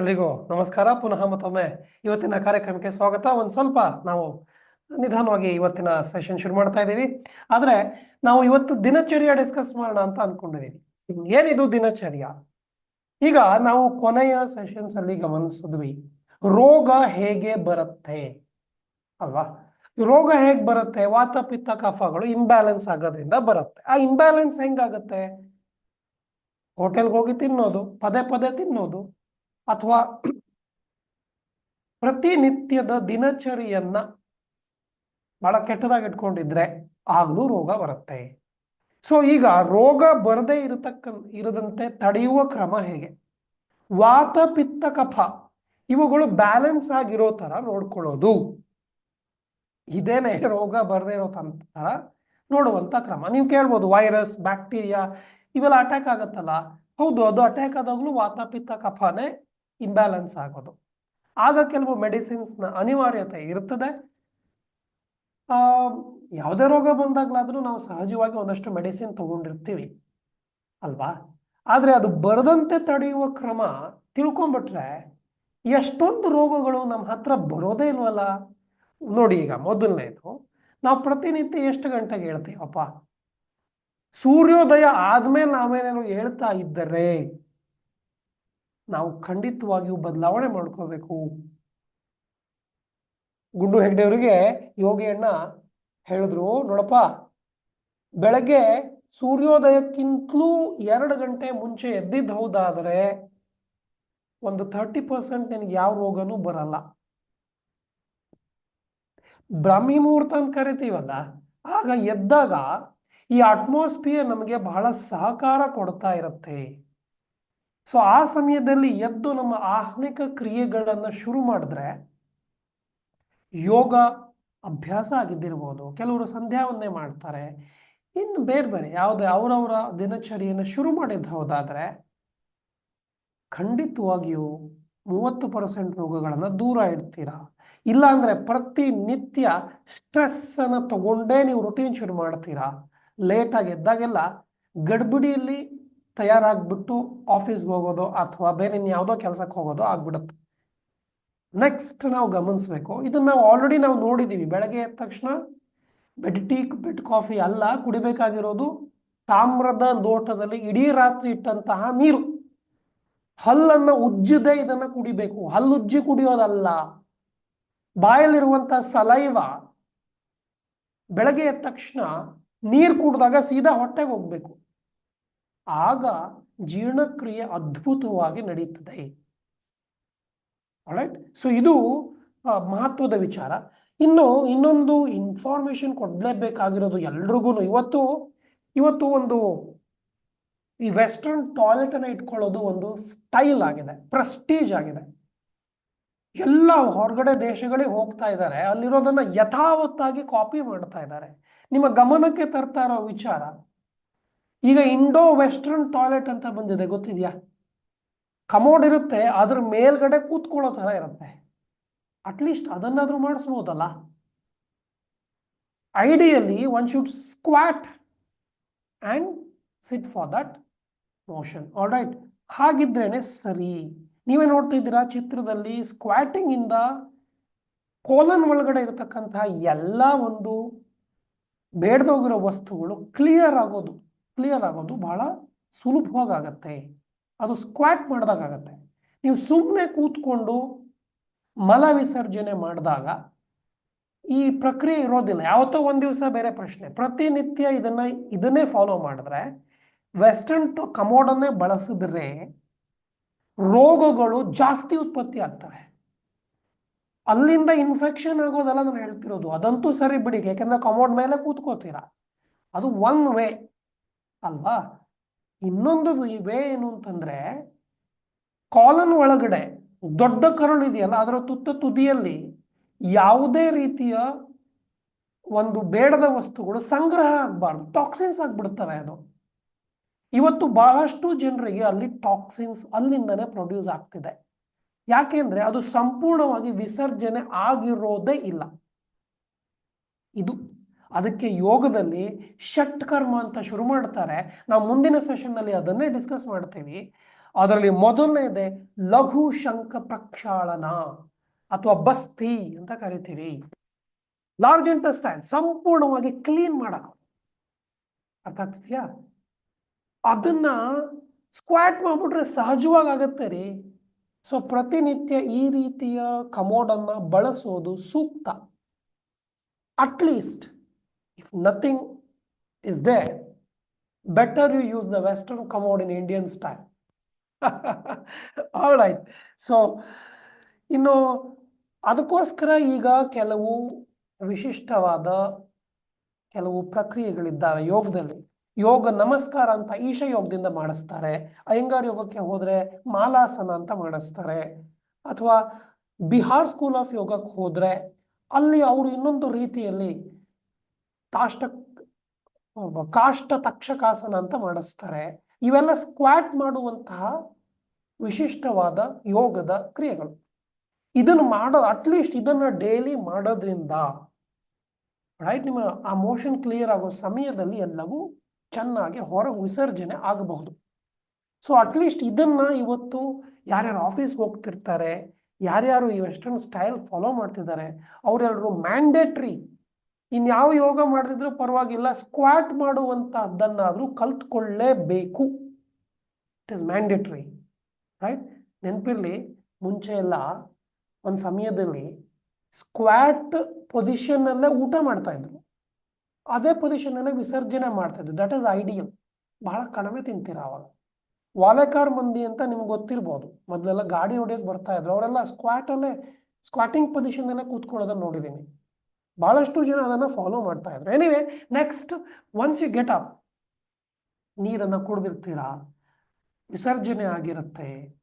ಎಲ್ರಿಗೂ ನಮಸ್ಕಾರ. ಪುನಃ ಮತ್ತೊಮ್ಮೆ ಇವತ್ತಿನ ಕಾರ್ಯಕ್ರಮಕ್ಕೆ ಸ್ವಾಗತ. ಒಂದು ಸ್ವಲ್ಪ ನಾವು ನಿಧಾನವಾಗಿ ಇವತ್ತಿನ ಸೆಷನ್ ಶುರು ಮಾಡ್ತಾ ಇದ್ದೀವಿ. ಆದ್ರೆ ನಾವು ಇವತ್ತು ದಿನಚರ್ಯ ಡಿಸ್ಕಸ್ ಮಾಡೋಣ ಅಂತ ಅಂದ್ಕೊಂಡಿದ್ದೀವಿ ಏನಿದು ದಿನಚರ್ಯ? ಈಗ ನಾವು ಕೊನೆಯ ಸೆಷನ್ಸ್ ಅಲ್ಲಿ ಗಮನಿಸಿದ್ವಿ. ರೋಗ ಹೇಗೆ ಬರುತ್ತೆ ಅಲ್ವಾ? ರೋಗ ಹೇಗೆ ಬರುತ್ತೆ? ವಾತ, ಪಿತ್ತ, ಕಫಗಳು ಇಂಬ್ಯಾಲೆನ್ಸ್ ಆಗೋದ್ರಿಂದ ಬರುತ್ತೆ. ಆ ಇಂಬ್ಯಾಲೆನ್ಸ್ ಹೆಂಗಾಗತ್ತೆ? ಹೋಟೆಲ್ಗೆ ಹೋಗಿ ತಿನ್ನೋದು, ಪದೇ ಪದೇ ತಿನ್ನೋದು ಅಥವಾ ಪ್ರತಿನಿತ್ಯದ ದಿನಚರಿಯನ್ನ ಬಹಳ ಕೆಟ್ಟದಾಗಿ ಇಟ್ಕೊಂಡಿದ್ರೆ ಆಗ್ಲೂ ರೋಗ ಬರುತ್ತೆ. ಸೊ ಈಗ ರೋಗ ಬರದೇ ಇರತಕ್ಕ ಇರದಂತೆ ತಡೆಯುವ ಕ್ರಮ ಹೇಗೆ? ವಾತ, ಪಿತ್ತ, ಕಫ ಇವುಗಳು ಬ್ಯಾಲೆನ್ಸ್ ಆಗಿರೋ ತರ ನೋಡ್ಕೊಳ್ಳೋದು. ಇದೇನೆ ರೋಗ ಬರದೇ ಇರೋ ತರ ನೋಡುವಂತ ಕ್ರಮ. ನೀವು ಕೇಳ್ಬೋದು ವೈರಸ್ ಬ್ಯಾಕ್ಟೀರಿಯಾ ಇವೆಲ್ಲ ಅಟ್ಯಾಕ್ ಆಗತ್ತಲ್ಲ? ಹೌದು, ಅದು ಅಟ್ಯಾಕ್ ಆದಾಗ್ಲೂ ವಾತ, ಪಿತ್ತ, ಕಫನೇ ಇಂಬ್ಯಾಲೆನ್ಸ್ ಆಗೋದು. ಆಗ ಕೆಲವು ಮೆಡಿಸಿನ್ಸ್ನ ಅನಿವಾರ್ಯತೆ ಇರ್ತದೆ. ಯಾವುದೇ ರೋಗ ಬಂದಾಗಲಾದರೂ ನಾವು ಸಹಜವಾಗಿ ಒಂದಷ್ಟು ಮೆಡಿಸಿನ್ ತಗೊಂಡಿರ್ತೀವಿ. ಅಲ್ವಾ? ಆದರೆ ಅದು ಬರದಂತೆ ತಡೆಯುವ ಕ್ರಮ ತಿಳ್ಕೊಂಬಿಟ್ರೆ ಎಷ್ಟೊಂದು ರೋಗಗಳು ನಮ್ಮ ಹತ್ರ ಬರೋದೇ ಇಲ್ವಲ್ಲ? ನೋಡಿ ಈಗ ಮೊದಲನೇದು, ನಾವು ಪ್ರತಿನಿತ್ಯ ಎಷ್ಟು ಗಂಟೆಗೆ ಹೇಳ್ತೀವಪ್ಪ? ಸೂರ್ಯೋದಯ ಆದ್ಮೇಲೆ ನಾವೇನೇನು ಹೇಳ್ತಾ ಇದ್ದರೆ ನಾವು ಖಂಡಿತವಾಗಿಯೂ ಬದಲಾವಣೆ ಮಾಡ್ಕೋಬೇಕು. ಗುಂಡು ಹೆಗ್ಡೆಯವರಿಗೆ ಯೋಗಿಯಣ್ಣ ಹೇಳಿದ್ರು, ನೋಡಪ್ಪ, ಬೆಳಗ್ಗೆ ಸೂರ್ಯೋದಯಕ್ಕಿಂತಲೂ ಎರಡು ಗಂಟೆ ಮುಂಚೆ ಎದ್ದಿದ್ದು ಹೌದಾದರೆ ಒಂದು ಥರ್ಟಿ ಪರ್ಸೆಂಟ್ ನಿನಗೆ ಯಾವ ರೋಗನೂ ಬರಲ್ಲ. ಬ್ರಾಹ್ಮಿ ಮುಹೂರ್ತ ಅಂತ ಕರಿತೀವಲ್ಲ, ಆಗ ಎದ್ದಾಗ ಈ ಅಟ್ಮಾಸ್ಫಿಯರ್ ನಮಗೆ ಬಹಳ ಸಹಕಾರ ಕೊಡ್ತಾ ಇರುತ್ತೆ. ಸೊ ಆ ಸಮಯದಲ್ಲಿ ಎದ್ದು ನಮ್ಮ ಆಹ್ನಿಕ ಕ್ರಿಯೆಗಳನ್ನು ಶುರು ಮಾಡಿದ್ರೆ ಯೋಗ ಅಭ್ಯಾಸ ಆಗಿದ್ದಿರ್ಬೋದು. ಕೆಲವರು ಸಂಧ್ಯಾ ವಂದನೆ ಮಾಡ್ತಾರೆ. ಇನ್ನು ಬೇರೆ ಬೇರೆ ಯಾವುದೇ ಅವರವರ ದಿನಚರಿಯನ್ನು ಶುರು ಮಾಡಿದ್ದು ಹೌದಾದ್ರೆ ಖಂಡಿತವಾಗಿಯೂ ಮೂವತ್ತು ಪರ್ಸೆಂಟ್ ರೋಗಗಳನ್ನು ದೂರ ಇಡ್ತೀರಾ? ಇಲ್ಲಾಂದರೆ ಪ್ರತಿನಿತ್ಯ ಸ್ಟ್ರೆಸ್ ಅನ್ನ ತಗೊಂಡೇ ನೀವು ರುಟೀನ್ ಶುರು ಮಾಡ್ತೀರಾ? ಲೇಟಾಗಿ ಎದ್ದಾಗೆಲ್ಲ ಗಡ್ಬಿಡಿಯಲ್ಲಿ ತಯಾರಾಗ್ಬಿಟ್ಟು ಆಫೀಸ್ಗೆ ಹೋಗೋದು ಅಥವಾ ಬೇರೆ ಯಾವುದೋ ಕೆಲಸಕ್ಕೆ ಹೋಗೋದು ಆಗ್ಬಿಡುತ್ತೆ. ನೆಕ್ಸ್ಟ್ ನಾವು ಗಮನಿಸ್ಬೇಕು. ಇದನ್ನ ನಾವು ಆಲ್ರೆಡಿ ನಾವು ನೋಡಿದ್ದೀವಿ ಬೆಳಗ್ಗೆ ಎದ್ದ ತಕ್ಷಣ ಬೆಡ್ ಟೀ ಬೆಡ್ ಕಾಫಿ ಅಲ್ಲ ಕುಡಿಬೇಕಾಗಿರೋದು ತಾಮ್ರದ ಲೋಟದಲ್ಲಿ ಇಡೀ ರಾತ್ರಿ ಇಟ್ಟಂತಹ ನೀರು. ಹಲ್ಲನ್ನು ಉಜ್ಜದೆ ಇದನ್ನು ಕುಡಿಬೇಕು. ಹಲ್ಲುಜ್ಜಿ ಕುಡಿಯೋದಲ್ಲ. ಬಾಯಲ್ಲಿರುವಂತಹ ಸಲೈವ ಬೆಳಗ್ಗೆ ಎದ್ದ ತಕ್ಷಣ ನೀರು ಕುಡಿದಾಗ ಸೀದಾ ಹೊಟ್ಟೆಗೆ ಹೋಗ್ಬೇಕು. ಆಗ ಜೀರ್ಣಕ್ರಿಯೆ ಅದ್ಭುತವಾಗಿ ನಡೀತದೆ. ರೈಟ್ ಸೊ ಇದು ಮಹತ್ವದ ವಿಚಾರ. ಇನ್ನು, ಇನ್ನೊಂದು ಇನ್ಫಾರ್ಮೇಶನ್ ಕೊಡಲೇಬೇಕಾಗಿರೋದು ಎಲ್ರಿಗೂ ಇವತ್ತು ಇವತ್ತು ಒಂದು, ಈ ವೆಸ್ಟರ್ನ್ ಟಾಯ್ಲೆಟ್ ಅನ್ನ ಇಟ್ಕೊಳ್ಳೋದು ಒಂದು ಸ್ಟೈಲ್ ಆಗಿದೆ. ಪ್ರೆಸ್ಟೀಜ್ ಆಗಿದೆ. ಎಲ್ಲ ಹೊರಗಡೆ ದೇಶಗಳಿಗೆ ಹೋಗ್ತಾ ಇದ್ದಾರೆ. ಅಲ್ಲಿರೋದನ್ನ ಯಥಾವತ್ತಾಗಿ ಕಾಪಿ ಮಾಡ್ತಾ ಇದ್ದಾರೆ. ನಿಮ್ಮ ಗಮನಕ್ಕೆ ತರ್ತಾ ಇರೋ ವಿಚಾರ ಈಗ ಇಂಡೋ ವೆಸ್ಟರ್ನ್ ಟಾಯ್ಲೆಟ್ ಅಂತ ಬಂದಿದೆ, ಗೊತ್ತಿದ್ಯಾ? ಕಮೋಡ್ ಇರುತ್ತೆ ಅದ್ರ ಮೇಲ್ಗಡೆ ಕೂತ್ಕೊಳ್ಳೋ ತರ ಇರುತ್ತೆ. ಅಟ್ಲೀಸ್ಟ್ ಅದನ್ನಾದ್ರೂ ಮಾಡಿಸ್ಬೋದಲ್ಲ? Ideally one should squat and sit for that motion all right ಹಾಗಿದ್ರೇನೆ ಸರಿ. ನೀವೇ ನೋಡ್ತಾ ಇದ್ದೀರಾ ಚಿತ್ರದಲ್ಲಿ ಸ್ಕ್ವಾಟಿಂಗ್ ಇಂದ ಕೋಲನ್ ಒಳಗಡೆ ಇರತಕ್ಕಂತಹ ಎಲ್ಲ ಒಂದು ಬೇಡದೋಗಿರೋ ವಸ್ತುಗಳು ಕ್ಲಿಯರ್ ಆಗೋದು. ಕ್ಲಿಯರ್ ಆಗೋದು ಬಹಳ ಸುಲಭವಾಗಿ ಆಗತ್ತೆ ಅದು ಸ್ಕ್ವಾಟ್ ಮಾಡಿದಾಗ ಆಗತ್ತೆ ನೀವು ಸುಮ್ಮನೆ ಕೂತ್ಕೊಂಡು ಮಲ ವಿಸರ್ಜನೆ ಮಾಡಿದಾಗ ಈ ಪ್ರಕ್ರಿಯೆ ಇರೋದಿಲ್ಲ. ಯಾವತ್ತೋ ಒಂದು ದಿವಸ ಬೇರೆ ಪ್ರಶ್ನೆ. ಪ್ರತಿನಿತ್ಯ ಇದನ್ನ, ಇದನ್ನೇ ಫಾಲೋ ಮಾಡಿದ್ರೆ ವೆಸ್ಟರ್ನ್ ಟು ಕಮೋಡನ್ನೇ ಬಳಸಿದ್ರೆ ರೋಗಗಳು ಜಾಸ್ತಿ ಉತ್ಪತ್ತಿ ಆಗ್ತವೆ. ಅಲ್ಲಿಂದ ಇನ್ಫೆಕ್ಷನ್ ಆಗೋದಲ್ಲ ನಾನು ಹೇಳ್ತಿರೋದು. ಅದಂತೂ ಸರಿ ಬಿಡಿ. ಯಾಕಂದ್ರೆ ಕಮೋಡ್ ಮೇಲೆ ಕೂತ್ಕೋತೀರಾ. ಅದು ಒನ್ ವೇ ಅಲ್ವಾ? ಇನ್ನೊಂದು ಇವೆ ಏನು ಅಂತಂದ್ರೆ, ಕಾಲನ್ ಒಳಗಡೆ ದೊಡ್ಡ ಕರುಳು ಇದೆಯಲ್ಲ, ಅದರ ತುತ್ತ ತುದಿಯಲ್ಲಿ ಯಾವುದೇ ರೀತಿಯ ಒಂದು ಬೇಡದ ವಸ್ತುಗಳು ಸಂಗ್ರಹ ಆಗ್ಬಾರ್ದು. ಟಾಕ್ಸಿನ್ಸ್ ಆಗ್ಬಿಡ್ತವೆ ಅದು. ಇವತ್ತು ಬಹಳಷ್ಟು ಜನರಿಗೆ ಅಲ್ಲಿ ಟಾಕ್ಸಿನ್ಸ್ ಅಲ್ಲಿಂದನೇ ಪ್ರೊಡ್ಯೂಸ್ ಆಗ್ತಿದೆ. ಯಾಕೆಂದ್ರೆ ಅದು ಸಂಪೂರ್ಣವಾಗಿ ವಿಸರ್ಜನೆ ಆಗಿರೋದೇ ಇಲ್ಲ. ಇದು ಅದಕ್ಕೆ ಯೋಗದಲ್ಲಿ ಷಟ್ ಕರ್ಮ ಅಂತ ಶುರು ಮಾಡ್ತಾರೆ. ನಾವು ಮುಂದಿನ ಸೆಷನ್ನಲ್ಲಿ ಅದನ್ನೇ ಡಿಸ್ಕಸ್ ಮಾಡ್ತೀವಿ. ಅದರಲ್ಲಿ ಮೊದಲನೇದೆ ಲಘು ಶಂಕ ಪ್ರಕ್ಷಾಳನ ಅಥವಾ ಬಸ್ತಿ ಅಂತ ಕರಿತೀವಿ. ಲಾರ್ಜ್ ಇಂಟೆಸ್ಟೈನ್ ಸಂಪೂರ್ಣವಾಗಿ ಕ್ಲೀನ್ ಮಾಡಕ ಅರ್ಥ ಆಗ್ತಿದ್ಯಾ? ಅದನ್ನ ಸ್ಕ್ವಾಟ್ ಮಾಡ್ಬಿಟ್ರೆ ಸಹಜವಾಗಿ ಆಗತ್ತೆ ರೀ. ಸೊ ಪ್ರತಿನಿತ್ಯ ಈ ರೀತಿಯ ಕಮೋಡನ್ನ ಬಳಸೋದು ಸೂಕ್ತ. At least if nothing is there better you use the western commode in Indian style right so ಇನ್ನು ಅದಕ್ಕೋಸ್ಕರ ಈಗ ಕೆಲವು ವಿಶಿಷ್ಟವಾದ ಕೆಲವು ಪ್ರಕ್ರಿಯೆಗಳಿದ್ದಾವೆ ಯೋಗದಲ್ಲಿ. ಯೋಗ ನಮಸ್ಕಾರ ಅಂತ ಈಶ ಯೋಗದಿಂದ ಮಾಡಿಸ್ತಾರೆ. ಅಯ್ಯಂಗಾರ್ ಯೋಗಕ್ಕೆ ಹೋದ್ರೆ ಮಾಲಾಸನ ಅಂತ ಮಾಡಿಸ್ತಾರೆ. ಅಥವಾ ಬಿಹಾರ್ ಸ್ಕೂಲ್ ಆಫ್ ಯೋಗಕ್ಕೆ ಹೋದ್ರೆ ಅಲ್ಲಿ ಅವರು ಇನ್ನೊಂದು ರೀತಿಯಲ್ಲಿ ತಾಷ್ಟ ಕಾಷ್ಟ ತಕ್ಷಕಾಸನ ಅಂತ ಮಾಡಿಸ್ತಾರೆ. ಇವೆಲ್ಲ ಸ್ಕ್ವಾಟ್ ಮಾಡುವಂತಹ ವಿಶಿಷ್ಟವಾದ ಯೋಗದ ಕ್ರಿಯೆಗಳು. ಇದನ್ನು ಮಾಡೋ ಅಟ್ಲೀಸ್ಟ್ ಇದನ್ನ ಡೈಲಿ ಮಾಡೋದ್ರಿಂದ ರೈಟ್ ನಿಮ್ಮ ಆ ಮೋಷನ್ ಕ್ಲಿಯರ್ ಆಗೋ ಸಮಯದಲ್ಲಿ ಎಲ್ಲವೂ ಚೆನ್ನಾಗಿ ಹೊರಗೆ ವಿಸರ್ಜನೆ ಆಗಬಹುದು. ಸೊ ಅಟ್ಲೀಸ್ಟ್ ಇದನ್ನ ಇವತ್ತು ಯಾರ್ಯಾರು ಆಫೀಸ್ ಹೋಗ್ತಿರ್ತಾರೆ, ಯಾರ್ಯಾರು ಈ ವೆಸ್ಟರ್ನ್ ಸ್ಟೈಲ್ ಫಾಲೋ ಮಾಡ್ತಿದ್ದಾರೆ ಅವರೆಲ್ಲರೂ ಮ್ಯಾಂಡೇಟ್ರಿ ಇನ್ಯಾವ ಯೋಗ ಮಾಡಿದ್ರು ಪರವಾಗಿಲ್ಲ ಸ್ಕ್ವಾಟ್ ಮಾಡುವಂತಹದ್ದನ್ನಾದ್ರೂ ಕಲ್ತ್ಕೊಳ್ಳೇಬೇಕು. ಇಟ್ ಇಸ್ ಮ್ಯಾಂಡೇಟ್ರಿ ರೈಟ್ ನೆನಪಿರ್ಲಿ, ಮುಂಚೆ ಎಲ್ಲ ಒಂದು ಸಮಯದಲ್ಲಿ ಸ್ಕ್ವಾಟ್ ಪೊಸಿಷನ್ ಅಲ್ಲೇ ಊಟ ಮಾಡ್ತಾ ಇದ್ರು. ಅದೇ ಪೊಸಿಷನ್ ಅಲ್ಲೇ ವಿಸರ್ಜನೆ ಮಾಡ್ತಾ ಇದ್ರು. ದಟ್ ಇಸ್ ಐಡಿಯಲ್ ಬಹಳ ಕಡಿಮೆ ತಿಂತೀರ ಅವಾಗ. ವಾಲೆಕಾರ್ ಮಂದಿ ಅಂತ ನಿಮ್ಗೆ ಗೊತ್ತಿರ್ಬೋದು. ಮೊದಲೆಲ್ಲ ಗಾಡಿ ಹೊಡಿಯೋಕೆ ಬರ್ತಾ ಇದ್ರು. ಅವರೆಲ್ಲ ಸ್ಕ್ವಾಟಲ್ಲೇ ಸ್ಕ್ವಾಟಿಂಗ್ ಪೊಸಿಷನ್ ಅಲ್ಲೇ ಕೂತ್ಕೊಳ್ಳೋದನ್ನ ನೋಡಿದ್ದೀನಿ ಬಹಳಷ್ಟು ಜನ ಅದನ್ನು ಫಾಲೋ ಮಾಡ್ತಾ ಇದ್ರು. Anyway next once you get up ನೀರನ್ನು ಕುಡಿದಿರ್ತೀರಾ? ವಿಸರ್ಜನೆ ಆಗಿರುತ್ತೆ.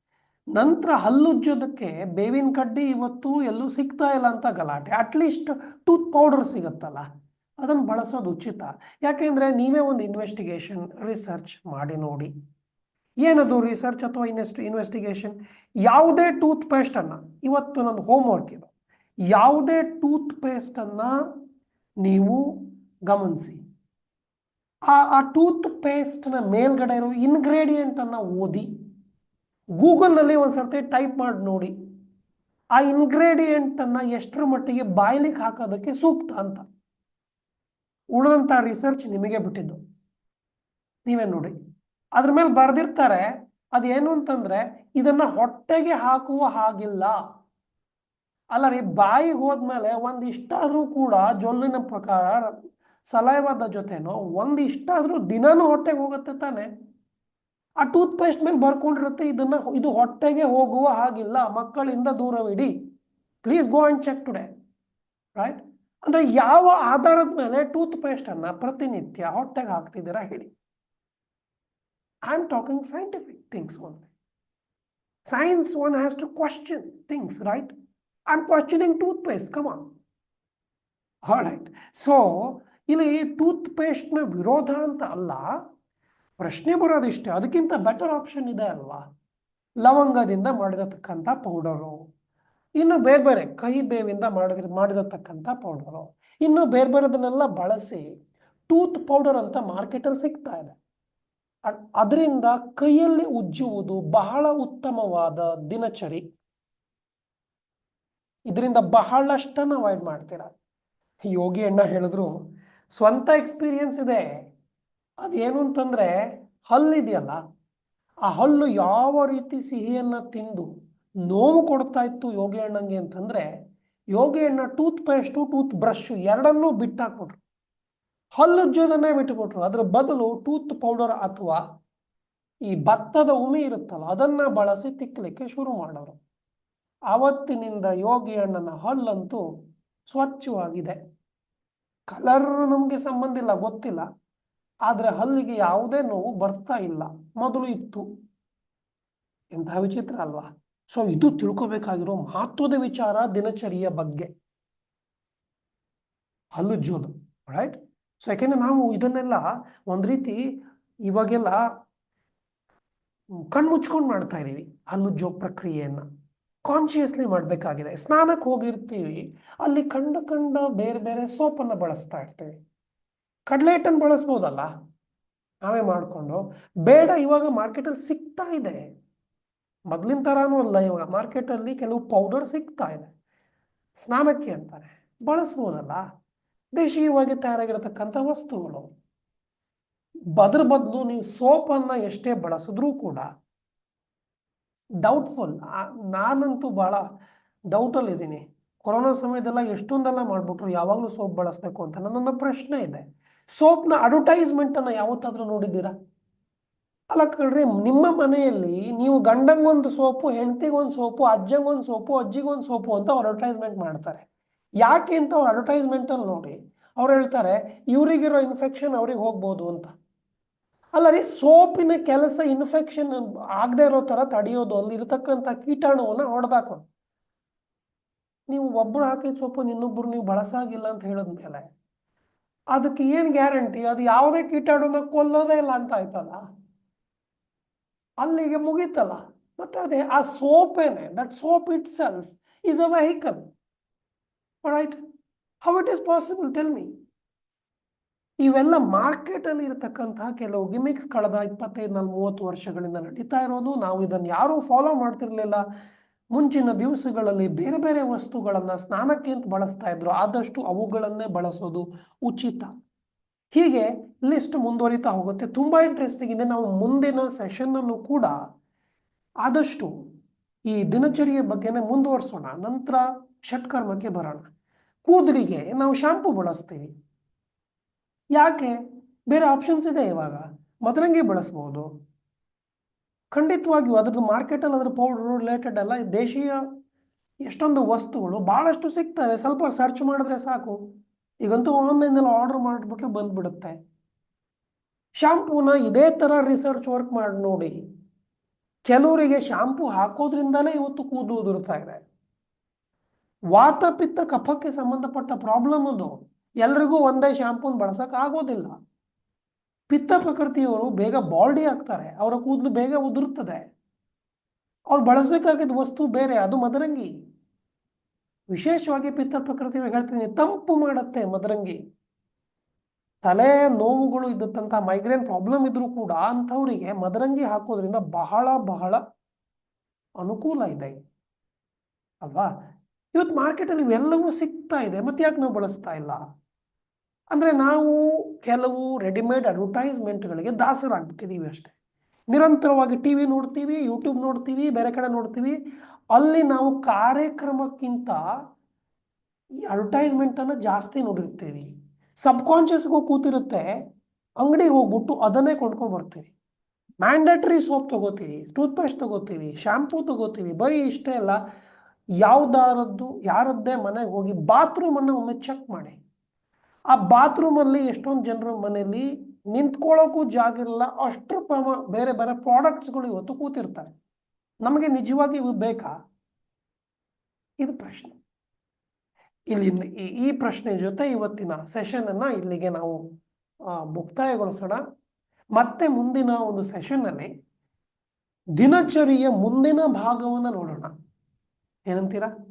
ನಂತರ ಹಲ್ಲುಜ್ಜೋದಕ್ಕೆ ಬೇವಿನ ಕಡ್ಡಿ ಇವತ್ತು ಎಲ್ಲೂ ಸಿಗ್ತಾ ಇಲ್ಲ ಅಂತ ಗಲಾಟೆ. ಅಟ್ಲೀಸ್ಟ್ ಟೂತ್ ಪೌಡರ್ ಸಿಗುತ್ತಲ್ಲ. ಅದನ್ನು ಬಳಸೋದು ಉಚಿತ. ಯಾಕೆಂದರೆ ನೀವೇ ಒಂದು ಇನ್ವೆಸ್ಟಿಗೇಷನ್ ರಿಸರ್ಚ್ ಮಾಡಿ ನೋಡಿ. ಏನದು ರಿಸರ್ಚ್ ಅಥವಾ ಇನ್ವೆಸ್ಟ್ ಇನ್ವೆಸ್ಟಿಗೇಷನ್ ಯಾವುದೇ ಟೂತ್ ಪೇಸ್ಟನ್ನು ಇವತ್ತು ನನ್ನ ಹೋಮ್ವರ್ಕ್ ಇದು. ಯಾವುದೇ ಟೂತ್ ಪೇಸ್ಟನ್ನು ನೀವು ಗಮನಿಸಿ. ಆ ಆ ಟೂತ್ ಪೇಸ್ಟ್ನ ಮೇಲ್ಗಡೆ ಇರೋ ಇನ್ಗ್ರೇಡಿಯೆಂಟನ್ನು ಓದಿ, ಗೂಗಲ್ನಲ್ಲಿ ಒಂದು ಸರ್ತಿ ಟೈಪ್ ಮಾಡಿ ನೋಡಿ. ಆ ಇನ್ಗ್ರೇಡಿಯೆಂಟನ್ನು ಎಷ್ಟರ ಮಟ್ಟಿಗೆ ಬಾಯ್ಲಿಕ್ಕೆ ಹಾಕೋದಕ್ಕೆ ಸೂಕ್ತ ಅಂತ. ಉಳಿದಂಥ ರಿಸರ್ಚ್ ನಿಮಗೆ ಬಿಟ್ಟಿದ್ದು. ನೀವೇ ನೋಡಿ. ಅದ್ರ ಮೇಲೆ ಬರೆದಿರ್ತಾರೆ, ಅದೇನು ಅಂತಂದ್ರೆ ಇದನ್ನ ಹೊಟ್ಟೆಗೆ ಹಾಕುವ ಹಾಗಿಲ್ಲ. ಅಲ್ಲ ರೀ, ಬಾಯಿಗೆ ಹೋದ್ಮೇಲೆ ಒಂದಿಷ್ಟಾದ್ರೂ ಕೂಡ ಜೊಲ್ಲಿನ ಪ್ರಕಾರ ಸಲೈವಾದ ಜೊತೆನೋ ಒಂದಿಷ್ಟಾದ್ರೂ ದಿನಾನು ಹೊಟ್ಟೆಗೆ ಹೋಗುತ್ತೆ ತಾನೆ. ಆ ಟೂತ್ ಪೇಸ್ಟ್ ಮೇಲೆ ಬರ್ಕೊಂಡಿರುತ್ತೆ, ಇದನ್ನ ಇದು ಹೊಟ್ಟೆಗೆ ಹೋಗುವ ಹಾಗಿಲ್ಲ, ಮಕ್ಕಳಿಂದ ದೂರವಿಡಿ. Please go and check today, right? ಅಂದ್ರೆ ಯಾವ ಆಧಾರದ ಮೇಲೆ ಟೂತ್ ಪೇಸ್ಟ್ ಅನ್ನ ಪ್ರತಿನಿತ್ಯ ಹೊಟ್ಟೆಗೆ ಹಾಕ್ತಿದ್ದೀರಾ ಹೇಳಿ. I am talking scientific things one science one has to question things, right? I questioning toothpaste. Toothpaste All right. So, ಇಲ್ಲಿ ಟೂತ್ ಪೇಸ್ಟ್ನ ವಿರೋಧ ಅಂತ ಅಲ್ಲ, ಪ್ರಶ್ನೆ ಬರೋದಿಷ್ಟೇ ಅದಕ್ಕಿಂತ ಬೆಟರ್ ಆಪ್ಷನ್ ಇದೆ ಅಲ್ವಾ? ಲವಂಗದಿಂದ ಮಾಡಿರತಕ್ಕಂಥ ಪೌಡರು ಇನ್ನು ಬೇರೆ ಬೇರೆ ಕಹಿ ಬೇವಿಂದ ಮಾಡಿದ ಮಾಡಿರತಕ್ಕಂಥ ಪೌಡರು ಇನ್ನು ಬೇರೆ ಬೇರೆದನ್ನೆಲ್ಲ ಬಳಸಿ ಟೂತ್ ಪೌಡರ್ ಅಂತ ಮಾರ್ಕೆಟಲ್ಲಿ ಸಿಗ್ತಾ ಇದೆ. ಅದರಿಂದ ಕೈಯಲ್ಲಿ ಉಜ್ಜುವುದು ಬಹಳ ಉತ್ತಮವಾದ ದಿನಚರಿ. ಇದರಿಂದ ಬಹಳಷ್ಟನ್ನು ಅವಾಯ್ಡ್ ಮಾಡ್ತೀರಾ. ಯೋಗಿ ಅಣ್ಣ ಹೇಳಿದ್ರು, ಸ್ವಂತ ಎಕ್ಸ್ಪೀರಿಯನ್ಸ್ ಇದೆ. ಅದೇನು ಅಂತಂದರೆ ಹಲ್ಲಿದೆಯಲ್ಲ ಆ ಹಲ್ಲು ಯಾವ ರೀತಿ ಸಿಹಿಯನ್ನು ತಿಂದು ನೋವು ಕೊಡ್ತಾ ಇತ್ತು ಯೋಗಿ ಅಣ್ಣಂಗೆ ಅಂತಂದರೆ, ಯೋಗಿ ಅಣ್ಣ ಟೂತ್ ಪೇಸ್ಟು ಟೂತ್ ಬ್ರಷ್ ಎರಡನ್ನೂ ಬಿಟ್ಟಾಕ್ಬಿಟ್ರು. ಹಲ್ಲುಜ್ಜೋದನ್ನೇ ಬಿಟ್ಟುಬಿಟ್ರು ಅದ್ರ ಬದಲು ಟೂತ್ ಪೌಡರ್ ಅಥವಾ ಈ ಭತ್ತದ ಉಮಿ ಇರುತ್ತಲ್ಲ, ಅದನ್ನು ಬಳಸಿ ತಿಕ್ಕಲಿಕ್ಕೆ ಶುರು ಮಾಡೋರು. ಆವತ್ತಿನಿಂದ ಯೋಗಿ ಅಣ್ಣನ ಹಲ್ಲಂತೂ ಸ್ವಚ್ಛವಾಗಿದೆ. ಕಲರ್ ನಮಗೆ ಸಂಬಂಧ ಇಲ್ಲ, ಗೊತ್ತಿಲ್ಲ. ಆದರೆ ಹಲ್ಲಿಗೆ ಯಾವುದೇ ನೋವು ಬರ್ತಾ ಇಲ್ಲ, ಮೊದಲು ಇತ್ತು. ಎಂತಹ ವಿಚಿತ್ರ ಅಲ್ವಾ? ಸೊ ಇದು ತಿಳ್ಕೋಬೇಕಾಗಿರೋ ಮಹತ್ವದ ವಿಚಾರ ದಿನಚರಿಯ ಬಗ್ಗೆ. ಹಲ್ಲುಜ್ಜೋದು ರೈಟ್ ಸೊ ಯಾಕೆಂದ್ರೆ ನಾವು ಇದನ್ನೆಲ್ಲ ಒಂದ್ ರೀತಿ ಇವಾಗೆಲ್ಲ ಕಣ್ಮುಚ್ಕೊಂಡು ಮಾಡ್ತಾ ಇದೀವಿ ಹಲ್ಲುಜ್ಜೋ ಪ್ರಕ್ರಿಯೆಯನ್ನ. ಕಾನ್ಶಿಯಸ್ಲಿ ಮಾಡಬೇಕಾಗಿದೆ. ಸ್ನಾನಕ್ಕೆ ಹೋಗಿರ್ತೀವಿ. ಅಲ್ಲಿ ಕಂಡ ಕಂಡ ಬೇರೆ ಬೇರೆ ಸೋಪನ್ನು ಬಳಸ್ತಾ ಇರ್ತೀವಿ. ಕಡಲೆ ಹಿಟ್ಟನ್ನು ಬಳಸ್ಬೋದಲ್ಲ? ನಾವೇ ಮಾಡಿಕೊಂಡು. ಬೇಡ, ಇವಾಗ ಮಾರ್ಕೆಟಲ್ಲಿ ಸಿಗ್ತಾ ಇದೆ. ಮೊದಲಿನ ಥರನೂ ಅಲ್ಲ, ಇವಾಗ ಮಾರ್ಕೆಟಲ್ಲಿ ಕೆಲವು ಪೌಡರ್ ಸಿಗ್ತಾ ಇದೆ. ಸ್ನಾನಕ್ಕೆ ಅಂತಾರೆ. ಬಳಸ್ಬೋದಲ್ಲ? ದೇಶೀಯವಾಗಿ ತಯಾರಾಗಿರತಕ್ಕಂಥ ವಸ್ತುಗಳು. ಅದ್ರ ಬದಲು ನೀವು ಸೋಪನ್ನು ಎಷ್ಟೇ ಬಳಸಿದ್ರೂ ಕೂಡ ಡೌಟ್ಫುಲ್ ನಾನಂತೂ ಭಾಳ ಡೌಟಲ್ಲಿ ಇದ್ದೀನಿ. ಕೊರೋನಾ ಸಮಯದೆಲ್ಲ ಎಷ್ಟೊಂದೆಲ್ಲ ಮಾಡಿಬಿಟ್ರು, ಯಾವಾಗಲೂ ಸೋಪ್ ಬಳಸಬೇಕು ಅಂತ ನನ್ನೊಂದು ಪ್ರಶ್ನೆ ಇದೆ. ಸೋಪ್ನ ಅಡ್ವರ್ಟೈಸ್ಮೆಂಟನ್ನು ಯಾವತ್ತಾದರೂ ನೋಡಿದ್ದೀರಾ? ಅಲ್ಲ ಕಣ್ರಿ, ನಿಮ್ಮ ಮನೆಯಲ್ಲಿ ನೀವು ಗಂಡಂಗೊಂದು ಸೋಪು, ಹೆಂಡತಿಗೊಂದು ಸೋಪು, ಅಜ್ಜಂಗೊಂದು ಸೋಪು, ಅಜ್ಜಿಗೊಂದು ಸೋಪು ಅಂತ ಅವ್ರು ಅಡ್ವರ್ಟೈಸ್ಮೆಂಟ್ ಮಾಡ್ತಾರೆ. ಯಾಕೆ ಅಂತ ಅವ್ರು ಅಡ್ವರ್ಟೈಸ್ಮೆಂಟಲ್ಲಿ ನೋಡಿ, ಅವ್ರು ಹೇಳ್ತಾರೆ, ಇವರಿಗಿರೋ ಇನ್ಫೆಕ್ಷನ್ ಅವ್ರಿಗೆ ಹೋಗ್ಬೋದು ಅಂತ. ಅಲ್ಲ ರೀ ಸೋಪಿನ ಕೆಲಸ ಇನ್ಫೆಕ್ಷನ್ ಆಗದೆ ಇರೋ ತರ ತಡೆಯೋದು, ಅಲ್ಲಿ ಇರತಕ್ಕಂಥ ಕೀಟಾಣುವನ್ನು ಹೊಡೆದಾಕೋದು ನೀವು ಒಬ್ಬರು ಹಾಕಿದ ಸೋಪನ್ನು ಇನ್ನೊಬ್ಬರು ನೀವು ಬಳಸಾಗಿಲ್ಲ ಅಂತ ಹೇಳಿದ್ಮೇಲೆ ಅದಕ್ಕೆ ಏನು ಗ್ಯಾರಂಟಿ? ಅದು ಯಾವುದೇ ಕೀಟಾಣುನ ಕೊಲ್ಲೋದೇ ಇಲ್ಲ ಅಂತ ಆಯ್ತಲ್ಲ? ಅಲ್ಲಿಗೆ ಮುಗೀತಲ್ಲ? ಮತ್ತೆ ಅದೇ, ಆ ಸೋಪೇನೆ that soap itself is a vehicle right how it is possible tell me ಇವೆಲ್ಲ ಮಾರ್ಕೆಟಲ್ಲಿ ಇರತಕ್ಕಂತಹ ಕೆಲವು ಗಿಮಿಕ್ಸ್ ಕಳೆದ ಇಪ್ಪತ್ತೈದು ನಾಲ್ಕು ಮೂವತ್ತು ವರ್ಷಗಳಿಂದ ನಡೀತಾ ಇರೋದು. ನಾವು ಇದನ್ನು ಯಾರೂ ಫಾಲೋ ಮಾಡ್ತಿರ್ಲಿಲ್ಲ. ಮುಂಚಿನ ದಿವಸಗಳಲ್ಲಿ ಬೇರೆ ಬೇರೆ ವಸ್ತುಗಳನ್ನು ಸ್ನಾನಕ್ಕೆ ಅಂತ ಬಳಸ್ತಾ ಇದ್ರು. ಆದಷ್ಟು ಅವುಗಳನ್ನೇ ಬಳಸೋದು ಉಚಿತ. ಹೀಗೆ ಲಿಸ್ಟ್ ಮುಂದುವರಿತಾ ಹೋಗುತ್ತೆ. ತುಂಬ ಇಂಟ್ರೆಸ್ಟಿಂಗ್ ಇದೆ. ನಾವು ಮುಂದಿನ ಸೆಷನ್ನಲ್ಲೂ ಕೂಡ ಆದಷ್ಟು ಈ ದಿನಚರಿಯ ಬಗ್ಗೆನೇ ಮುಂದುವರಿಸೋಣ. ನಂತರ ಷಟ್ಕರ್ಮಕ್ಕೆ ಬರೋಣ. ಕೂದಲಿಗೆ ನಾವು ಶಾಂಪು ಬಳಸ್ತೀವಿ. ಯಾಕೆ? ಬೇರೆ ಆಪ್ಷನ್ಸ್ ಇದೆ ಇವಾಗ. ಮದರಂಗಿ ಬಳಸ್ಬೋದು. ಖಂಡಿತವಾಗಿಯೂ ಅದ್ರದ್ದು ಮಾರ್ಕೆಟಲ್ಲಿ ಅದ್ರ ಪೌಡ್ರು ರಿಲೇಟೆಡ್ ಎಲ್ಲ ದೇಶೀಯ ಎಷ್ಟೊಂದು ವಸ್ತುಗಳು ಭಾಳಷ್ಟು ಸಿಗ್ತವೆ. ಸ್ವಲ್ಪ ಸರ್ಚ್ ಮಾಡಿದ್ರೆ ಸಾಕು. ಈಗಂತೂ ಆನ್ಲೈನಲ್ಲಿ ಆರ್ಡರ್ ಮಾಡಿಬಿಟ್ರೆ ಬಂದ್ಬಿಡುತ್ತೆ. ಶಾಂಪೂನ ಇದೇ ಥರ ರಿಸರ್ಚ್ ವರ್ಕ್ ಮಾಡಿ ನೋಡಿ. ಕೆಲವರಿಗೆ ಶಾಂಪೂ ಹಾಕೋದ್ರಿಂದಲೇ ಇವತ್ತು ಕೂದಲು ಉದುರ್ತಾ ಇದೆ. ವಾತ, ಪಿತ್ತ, ಕಫಕ್ಕೆ ಸಂಬಂಧಪಟ್ಟ ಪ್ರಾಬ್ಲಮ್ ಅದು. ಎಲ್ರಿಗೂ ಒಂದೇ ಶಾಂಪೂನ್ ಬಳಸಕ್ ಆಗೋದಿಲ್ಲ. ಪಿತ್ತ ಪ್ರಕೃತಿಯವರು ಬೇಗ ಬಾಲ್ಡಿ ಆಗ್ತಾರೆ. ಅವರ ಕೂದಲು ಬೇಗ ಉದುರುತ್ತದೆ ಅವ್ರು ಬಳಸಬೇಕಾಗಿದ್ದ ವಸ್ತು ಬೇರೆ, ಅದು ಮದರಂಗಿ. ವಿಶೇಷವಾಗಿ ಪಿತ್ತ ಪ್ರಕೃತಿಯವರು ಹೇಳ್ತೀನಿ, ತಂಪು ಮಾಡುತ್ತೆ ಮದರಂಗಿ. ತಲೆ ನೋವುಗಳು ಇದ್ದಂತಹ ಮೈಗ್ರೇನ್ ಪ್ರಾಬ್ಲಮ್ ಇದ್ರೂ ಕೂಡ ಅಂಥವರಿಗೆ ಮದರಂಗಿ ಹಾಕೋದ್ರಿಂದ ಬಹಳ ಬಹಳ ಅನುಕೂಲ ಇದೆ. ಅಲ್ವಾ? ಇವತ್ತು ಮಾರ್ಕೆಟಲ್ಲಿ ಇವೆಲ್ಲವೂ ಸಿಗ್ತಾ ಇದೆ. ಮತ್ತೆ ಯಾಕೆ ನಾವು ಬಳಸ್ತಾ ಇಲ್ಲ? ಅಂದರೆ ನಾವು ಕೆಲವು ರೆಡಿಮೇಡ್ ಅಡ್ವರ್ಟೈಸ್ಮೆಂಟ್ಗಳಿಗೆ ದಾಸರಾಗ್ಬಿಟ್ಟಿದ್ದೀವಿ ಅಷ್ಟೇ. ನಿರಂತರವಾಗಿ ಟಿ ವಿ ನೋಡ್ತೀವಿ ಯೂಟ್ಯೂಬ್ ನೋಡ್ತೀವಿ, ಬೇರೆ ಕಡೆ ನೋಡ್ತೀವಿ. ಅಲ್ಲಿ ನಾವು ಕಾರ್ಯಕ್ರಮಕ್ಕಿಂತ ಈ ಅಡ್ವರ್ಟೈಸ್ಮೆಂಟನ್ನು ಜಾಸ್ತಿ ನೋಡಿರ್ತೀವಿ. ಸಬ್ಕಾನ್ಷಿಯಸ್ಗೂ ಕೂತಿರುತ್ತೆ. ಅಂಗಡಿಗೆ ಹೋಗ್ಬಿಟ್ಟು ಅದನ್ನೇ ಕೊಂಡ್ಕೊಂಡು ಬರ್ತೀವಿ. ಮ್ಯಾಂಡೇಟ್ರಿ ಸೋಪ್ ತಗೋತೀವಿ ಟೂತ್ಪೇಸ್ಟ್ ತಗೋತೀವಿ ಶ್ಯಾಂಪೂ ತಗೋತೀವಿ, ಬರೀ ಇಷ್ಟೇ ಅಲ್ಲ, ಯಾವ್ದಾರದ್ದು, ಯಾರದ್ದೇ ಮನೆಗೆ ಹೋಗಿ ಬಾತ್ರೂಮನ್ನು ಒಮ್ಮೆ ಚೆಕ್ ಮಾಡಿ. ಆ ಬಾತ್ರೂಮಲ್ಲಿ ಎಷ್ಟೊಂದು ಜನರ ಮನೆಯಲ್ಲಿ ನಿಂತ್ಕೊಳ್ಳೋಕ್ಕೂ ಜಾಗ ಇರಲ್ಲ ಅಷ್ಟು ಪ್ರಮ ಬೇರೆ ಬೇರೆ ಪ್ರಾಡಕ್ಟ್ಸ್ಗಳು ಇವತ್ತು ಕೂತಿರ್ತಾರೆ. ನಮಗೆ ನಿಜವಾಗಿ ಇವು ಬೇಕಾ? ಇದು ಪ್ರಶ್ನೆ. ಇಲ್ಲಿ ಈ- ಪ್ರಶ್ನೆ ಜೊತೆ ಇವತ್ತಿನ ಸೆಷನ್ ಅನ್ನ ಇಲ್ಲಿಗೆ ನಾವು ಮುಕ್ತಾಯಗೊಳಿಸೋಣ. ಮತ್ತೆ ಮುಂದಿನ ಒಂದು ಸೆಷನ್ನಲ್ಲಿ ದಿನಚರಿಯ ಮುಂದಿನ ಭಾಗವನ್ನು ನೋಡೋಣ. ಏನಂತೀರಾ?